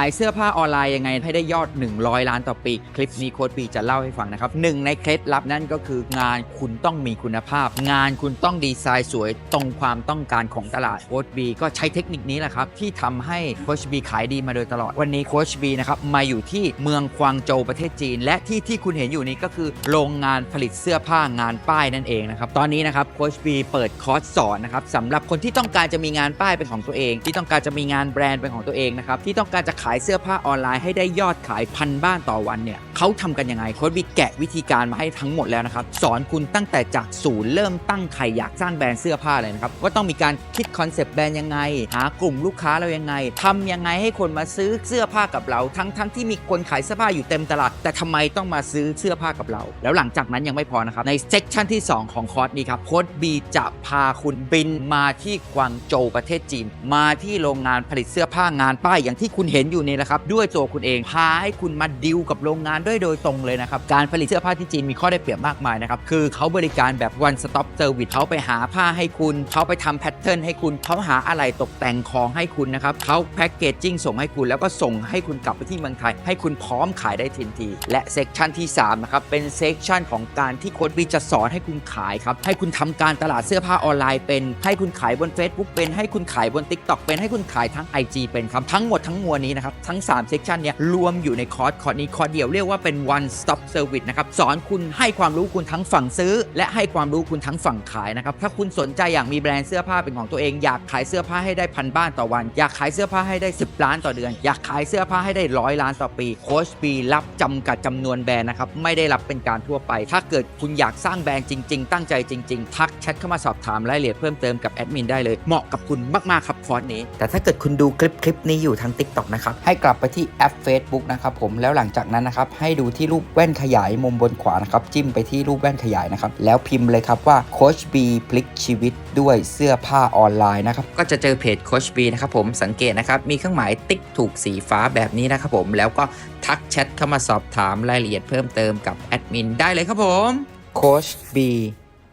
ขายเสื้อผ้าออนไลน์ยังไงให้ได้ยอด 100 ล้านต่อปี คลิปนี้โค้ดบีจะเล่าให้ฟังนะครับหนึ่งในเคล็ดลับนั่นก็คืองานคุณต้องมีคุณภาพ งานคุณต้องดีไซน์สวยตรงความต้องการของตลาดโค้ดบีก็ใช้เทคนิคนี้แหละครับ ที่ทำให้โค้ชบีขายดีมาโดยตลอด วันนี้โค้ชบีนะครับมาอยู่ที่เมืองควางโจวประเทศจีน และที่ที่คุณเห็นอยู่นี้ก็คือ โรงงานผลิตเสื้อผ้างานป้ายนั่นเองนะครับตอนนี้นะครับโค้ชบีเปิดคอร์สสอนนะครับสำหรับคนที่ต้องการจะมีงานป้ายเป็นของตัวเอง ที่ต้องการจะมีงานแบรนด์เป็นของตัวเองนะครับที่ต้องการจะขายเสื้อผ้าออนไลน์ให้ได้ยอดขายพันบ้านต่อวันเนี่ยเขาทำกันยังไงโค้ชบีแกะวิธีการมาให้ทั้งหมดแล้วนะครับ สอนคุณตั้งแต่จากศูนย์เริ่มตั้งใครอยากสร้างแบรนด์เสื้อผ้าเลยนะครับว่าต้องมีการคิดคอนเซปต์แบรนด์ยังไง หากลุ่มลูกค้าเรายังไงทำยังไงให้คนมาซื้อเสื้อผ้ากับเรา ทั้งทั้งที่มีคนขายเสื้อผ้าอยู่เต็มตลาด แต่ทำไมต้องมาซื้อเสื้อผ้ากับเรา แล้วหลังจากนั้นยังไม่พอนะครับในเซกชันที่ 2 ของคอร์สนี้ครับโค้ดบีจะพาคุณบินมาที่กวางโจวประเทศจีน มาที่โรงงานผลิตเสื้อผ้างานป้ายอย่างที่คุณเห็นอยู่นี่แหละครับด้วยตัวคุณเองพาให้คุณมาดิวกับโรงงานด้วยโดยตรงเลยนะครับ การผลิตเสื้อผ้าที่จีนมีข้อได้เปรียบมากมายนะครับ คือเขาบริการแบบ one stop service เขาไปหาผ้าให้คุณ เขาไปทำแพทเทิร์นให้คุณ เขาหาอะไรตกแต่งของให้คุณนะครับ เขาแพ็กเกจจิ้งส่งให้คุณแล้วก็ส่งให้คุณกลับไปที่เมืองไทย ให้คุณพร้อมขายได้ทันที และเซกชันที่3นะครับ เป็นเซกชันของการที่โค้ดวีจะสอนให้คุณขายครับ ให้คุณทำการตลาดเสื้อผ้าออนไลน์เป็น ให้คุณขายบน Facebook เป็น ให้คุณขายบน TikTok เป็น ให้คุณขายทั้ง IG เป็นครับ ทั้งหมดทั้งมวลนี้นะครับ ทั้ง3เซกชันเนี่ยรวมอยู่ในคอร์สคอร์สนี้คอร์สเดียวเรียกว่าเป็น one stop service นะครับ สอนคุณให้ความรู้คุณทั้งฝั่งซื้อ และให้ความรู้คุณทั้งฝั่งขายนะครับ ถ้าคุณสนใจอยากมีแบรนด์เสื้อผ้าเป็นของตัวเอง อยากขายเสื้อผ้าให้ได้พันบ้านต่อวัน อยากขายเสื้อผ้าให้ได้ 10 ล้านต่อเดือน อยากขายเสื้อผ้าให้ได้ร้อยล้านต่อปี โค้ชบีรับจำกัดจำนวนแบรนด์นะครับ ไม่ได้รับเป็นการทั่วไป ถ้าเกิดคุณอยากสร้างแบรนด์จริง ๆ ตั้งใจจริง ๆ ทักแชทเข้ามาสอบถามรายละเอียดเพิ่มเติมกับแอดมินได้เลย เหมาะกับคุณมากๆครับคอร์สนี้ แต่ถ้าเกิดคุณดูคลิปคลิปนี้อยู่ทาง TikTok นะครับ ให้กลับไปที่แอป Facebook นะครับผม แล้วหลังจากนั้นนะครับให้ดูที่รูปแว่นขยายมุมบนขวานะครับจิ้มไปที่รูปแว่นขยายนะครับแล้วพิมพ์เลยครับว่าโคชบีพลิกชีวิตด้วยเสื้อผ้าออนไลน์นะครับก็จะเจอเพจโคชบีนะครับผมสังเกตนะครับมีเครื่องหมายติ๊กถูกสีฟ้าแบบนี้นะครับผมแล้วก็ทักแชทเข้ามาสอบถามรายละเอียดเพิ่มเติมกับแอดมินได้เลยครับผมโคชบี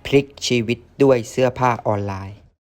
พลิกชีวิตด้วยเสื้อผ้าออนไลน์